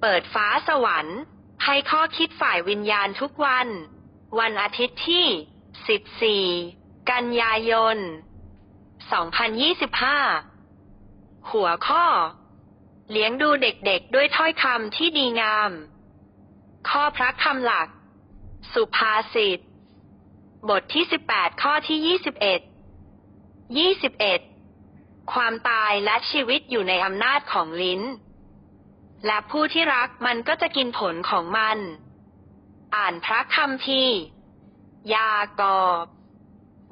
เปิดฟ้าสวรรค์ ให้ข้อคิดฝ่ายวิญญาณทุกวัน วันอาทิตย์ที่ 14 กันยายน 2025 หัวข้อ เลี้ยงดูเด็กๆด้วยถ้อยคำที่ดีงาม ข้อพระคำหลัก สุภาษิต บทที่ 18 ข้อที่ 21 21ความตายและชีวิตอยู่ในอำนาจของลิ้น และผู้ที่รักมันก็จะกินผลของมัน อ่านพระคำพีร์ยากอบ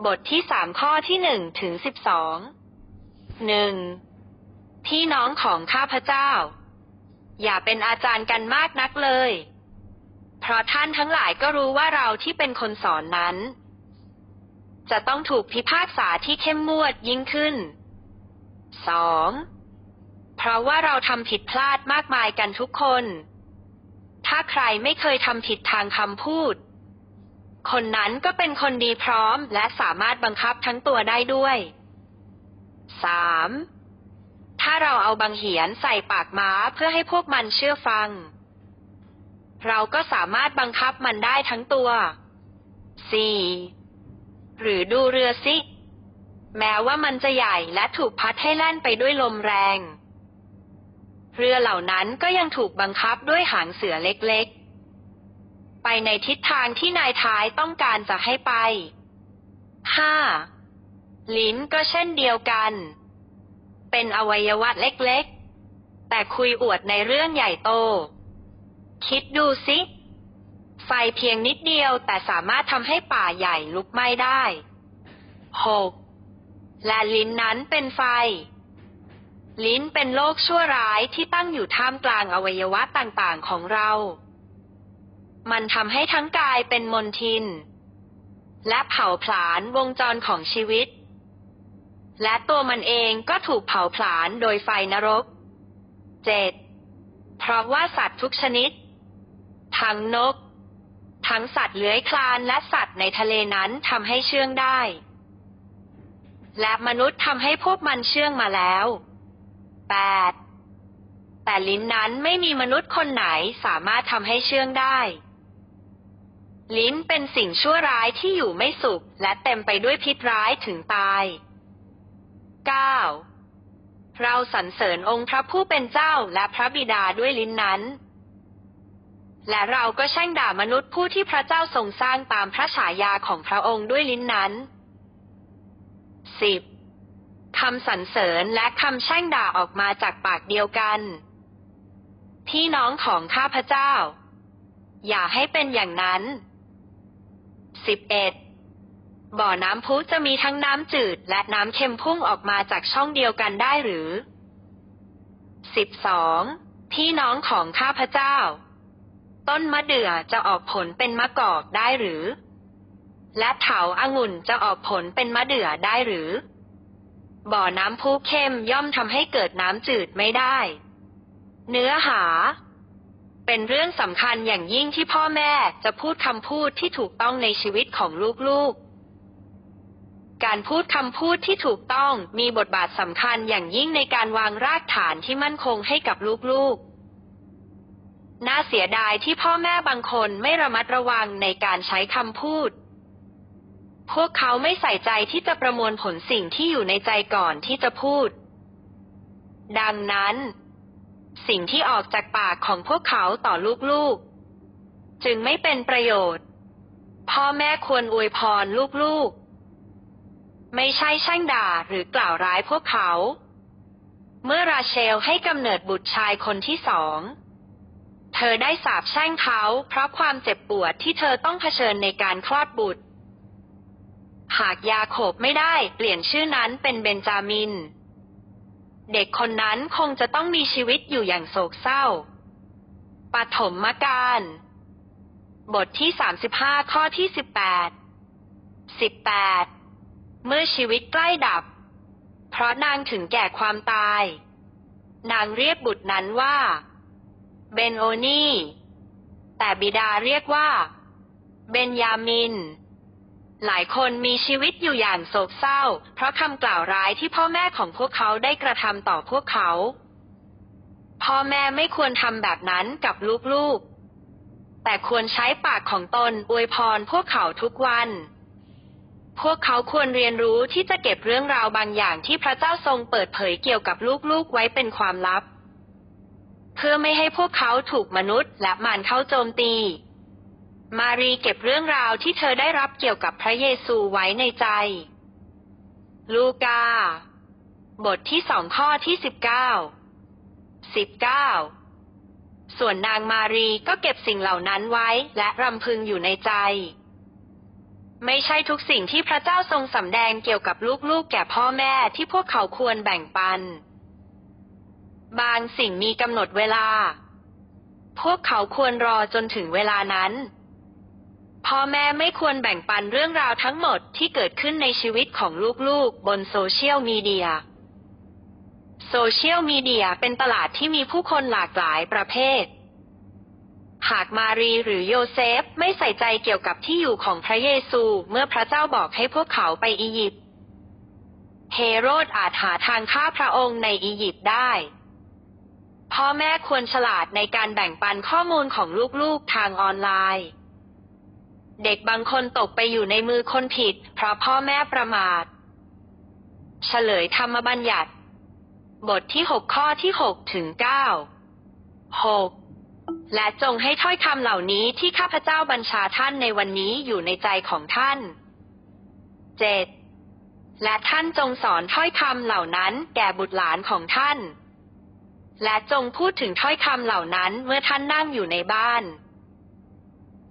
บทที่สามข้อที่หนึ่งถึงสิบสองหนึ่งพี่น้องของข้าพเจ้า อย่าเป็นอาจารย์กันมากนักเลย เพราะท่านทั้งหลายก็รู้ว่าเราที่เป็นคนสอนนั้น จะต้องถูกพิพากษาที่เข้มงวดยิ่งขึ้นสอง เพราะว่าเราทำผิดพลาดมากมายกันทุกคน ถ้าใครไม่เคยทำผิดทางคำพูด คนนั้นก็เป็นคนดีพร้อมและสามารถบังคับทั้งตัวได้ด้วยสามถ้าเราเอาบังเหียนใส่ปากม้าเพื่อให้พวกมันเชื่อฟัง เราก็สามารถบังคับมันได้ทั้งตัวสี่หรือดูเรือสิแม้ว่ามันจะใหญ่และถูกพัดให้แล่นไปด้วยลมแรง เรือเหล่านั้นก็ยังถูกบังคับด้วยหางเสือเล็กๆ ไปในทิศทางที่นายท้ายต้องการจะให้ไปห้าลิ้นก็เช่นเดียวกัน เป็นอวัยวะเล็กๆ แต่คุยอวดในเรื่องใหญ่โต คิดดูสิ ไฟเพียงนิดเดียวแต่สามารถทำให้ป่าใหญ่ลุกไหม้ได้หกและลิ้นนั้นเป็นไฟ ลิ้นเป็นโรคชั่วร้ายที่ตั้งอยู่ท่ามกลางอวัยวะต่างๆของเรา มันทำให้ทั้งกายเป็นมลทิน และเผาผลาญวงจรของชีวิต และตัวมันเองก็ถูกเผาผลาญโดยไฟนรกเจ็ดเพราะว่าสัตว์ทุกชนิด ทั้งนก ทั้งสัตว์เลื้อยคลานและสัตว์ในทะเลนั้นทำให้เชื่องได้ และมนุษย์ทำให้พวกมันเชื่องมาแล้ว 8. แต่ลิ้นนั้นไม่มีมนุษย์คนไหนสามารถทำให้เชื่องได้ ลิ้นเป็นสิ่งชั่วร้ายที่อยู่ไม่สุข และเต็มไปด้วยพิษร้ายถึงตาย 9. เราสรรเสริญองค์พระผู้เป็นเจ้าและพระบิดาด้วยลิ้นนั้น และเราก็แช่งด่ามนุษย์ผู้ที่พระเจ้าทรงสร้างตามพระฉายาของพระองค์ด้วยลิ้นนั้น 10. คำสรรเสริญและคำแช่งด่าออกมาจากปากเดียวกัน พี่น้องของข้าพเจ้า อย่าให้เป็นอย่างนั้น 11. บ่อน้ำพุจะมีทั้งน้ำจืดและน้ำเค็มพุ่งออกมาจากช่องเดียวกันได้หรือ 12. พี่น้องของข้าพเจ้า ต้นมะเดื่อจะออกผลเป็นมะกอกได้หรือ และเถาอางุ่นจะออกผลเป็นมะเดื่อได้หรือ บ่อน้ำพุเข้มย่อมทำให้เกิดน้ำจืดไม่ได้ เนื้อหา เป็นเรื่องสำคัญอย่างยิ่งที่พ่อแม่จะพูดคำพูดที่ถูกต้องในชีวิตของลูกๆ การพูดคำพูดที่ถูกต้องมีบทบาทสำคัญอย่างยิ่งในการวางรากฐานที่มั่นคงให้กับลูกๆน่าเสียดายที่พ่อแม่บางคนไม่ระมัดระวังในการใช้คำพูด พวกเขาไม่ใส่ใจที่จะประมวลผลสิ่งที่อยู่ในใจก่อนที่จะพูด ดังนั้น สิ่งที่ออกจากปากของพวกเขาต่อลูกๆ จึงไม่เป็นประโยชน์ พ่อแม่ควรอวยพรลูกๆ ไม่ใช่แช่งด่าหรือกล่าวร้ายพวกเขา เมื่อราเชลให้กำเนิดบุตรชายคนที่สอง เธอได้สาปแช่งเขาเพราะความเจ็บปวดที่เธอต้องเผชิญในการคลอดบุตร หากยาโขบไม่ได้เปลี่ยนชื่อนั้นเป็นเบนจามิน เด็กคนนั้นคงจะต้องมีชีวิตอยู่อย่างโศกเศร้าปฐมการ บทที่ 35 ข้อที่ 18 18 เมื่อชีวิตใกล้ดับ เพราะนางถึงแก่ความตาย นางเรียกบุตรนั้นว่า เบนโอนีแต่บิดาเรียกว่า เบนยามิน หลายคนมีชีวิตอยู่อย่างโศกเศร้า เพราะคำกล่าวร้ายที่พ่อแม่ของพวกเขาได้กระทำต่อพวกเขา พ่อแม่ไม่ควรทำแบบนั้นกับลูกๆ แต่ควรใช้ปากของตนอวยพรพวกเขาทุกวัน พวกเขาควรเรียนรู้ที่จะเก็บเรื่องราวบางอย่างที่พระเจ้าทรงเปิดเผยเกี่ยวกับลูกๆไว้เป็นความลับ เพื่อไม่ให้พวกเขาถูกมนุษย์และมารเข้าโจมตี มารีเก็บเรื่องราวที่เธอได้รับเกี่ยวกับพระเยซูไว้ในใจ ลูกา บทที่สองข้อที่สิบเก้า สิบเก้า ส่วนนางมารีก็เก็บสิ่งเหล่านั้นไว้และรำพึงอยู่ในใจ ไม่ใช่ทุกสิ่งที่พระเจ้าทรงสำแดงเกี่ยวกับลูกๆแก่พ่อแม่ที่พวกเขาควรแบ่งปัน บางสิ่งมีกำหนดเวลา พวกเขาควรรอจนถึงเวลานั้น พ่อแม่ไม่ควรแบ่งปันเรื่องราวทั้งหมดที่เกิดขึ้นในชีวิตของลูกๆ บนโซเชียลมีเดีย โซเชียลมีเดียเป็นตลาดที่มีผู้คนหลากหลายประเภท หากมารีหรือโยเซฟไม่ใส่ใจเกี่ยวกับที่อยู่ของพระเยซูเมื่อพระเจ้าบอกให้พวกเขาไปอียิปต์เฮโรดอาจหาทางฆ่าพระองค์ในอียิปต์ได้ พ่อแม่ควรฉลาดในการแบ่งปันข้อมูลของลูกๆทางออนไลน์ เด็กบางคนตกไปอยู่ในมือคนผิด เพราะพ่อแม่ประมาท เฉลยธรรมบัญญัติ บทที่หกข้อที่หกถึงเก้าหกและจงให้ถ้อยคำเหล่านี้ที่ข้าพเจ้าบัญชาท่านในวันนี้อยู่ในใจของท่านเจ็ดและท่านจงสอนถ้อยคำเหล่านั้นแก่บุตรหลานของท่าน และจงพูดถึงถ้อยคำเหล่านั้นเมื่อท่านนั่งอยู่ในบ้าน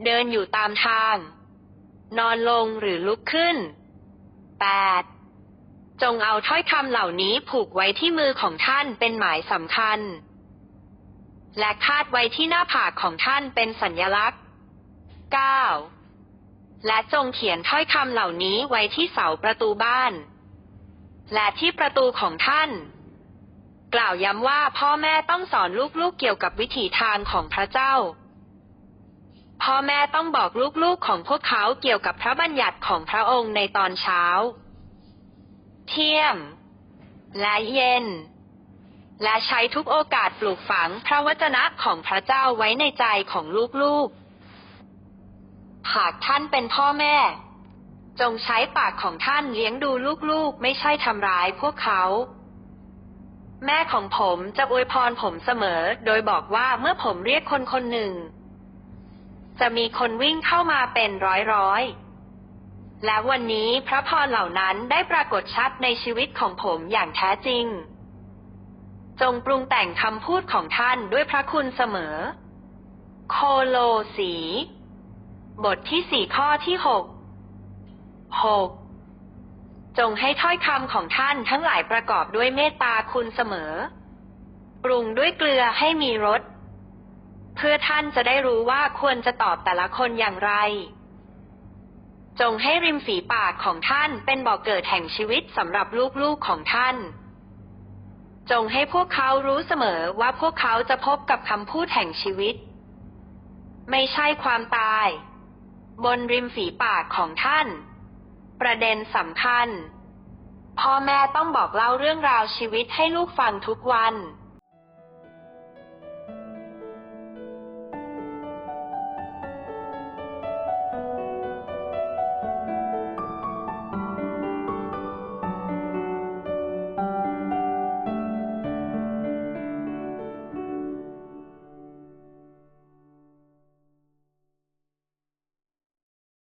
เดินอยู่ตามทาง นอนลงหรือลุกขึ้น 8. จงเอาถ้อยคำเหล่านี้ผูกไว้ที่มือของท่านเป็นหมายสำคัญ และคาดไว้ที่หน้าผากของท่านเป็นสัญญลักษณ์ 9. และจงเขียนถ้อยคำเหล่านี้ไว้ที่เสาประตูบ้าน และที่ประตูของท่าน กล่าวย้ำว่าพ่อแม่ต้องสอนลูกๆเกี่ยวกับวิถีทางของพระเจ้า พ่อแม่ต้องบอกลูกๆของพวกเขาเกี่ยวกับพระบัญญัติของพระองค์ในตอนเช้า เที่ยงและเย็น และใช้ทุกโอกาสปลูกฝังพระวจนะของพระเจ้าไว้ในใจของลูกๆ หากท่านเป็นพ่อแม่ จงใช้ปากของท่านเลี้ยงดูลูกๆ ไม่ใช่ทำร้ายพวกเขาแม่ของผมจะอวยพรผมเสมอ โดยบอกว่าเมื่อผมเรียกคนคนหนึ่ง จะมีคนวิ่งเข้ามาเป็นร้อยร้อยๆ และวันนี้พระพรเหล่านั้นได้ปรากฏชัดในชีวิตของผมอย่างแท้จริง จงปรุงแต่งคำพูดของท่านด้วยพระคุณเสมอ โคโลสี บทที่สี่ข้อที่หกหกจงให้ถ้อยคำของท่านทั้งหลายประกอบด้วยเมตตาคุณเสมอ ปรุงด้วยเกลือให้มีรส เพื่อท่านจะได้รู้ว่าควรจะตอบแต่ละคนอย่างไร จงให้ริมฝีปากของท่านเป็นบ่อกเกิดแห่งชีวิตสำหรับลูกๆของท่าน จงให้พวกเขารู้เสมอว่าพวกเขาจะพบกับคำพูดแห่งชีวิต ไม่ใช่ความตาย บนริมฝีปากของท่าน ประเด็นสำคัญ พ่อแม่ต้องบอกเล่าเรื่องราวชีวิตให้ลูกฟังทุกวัน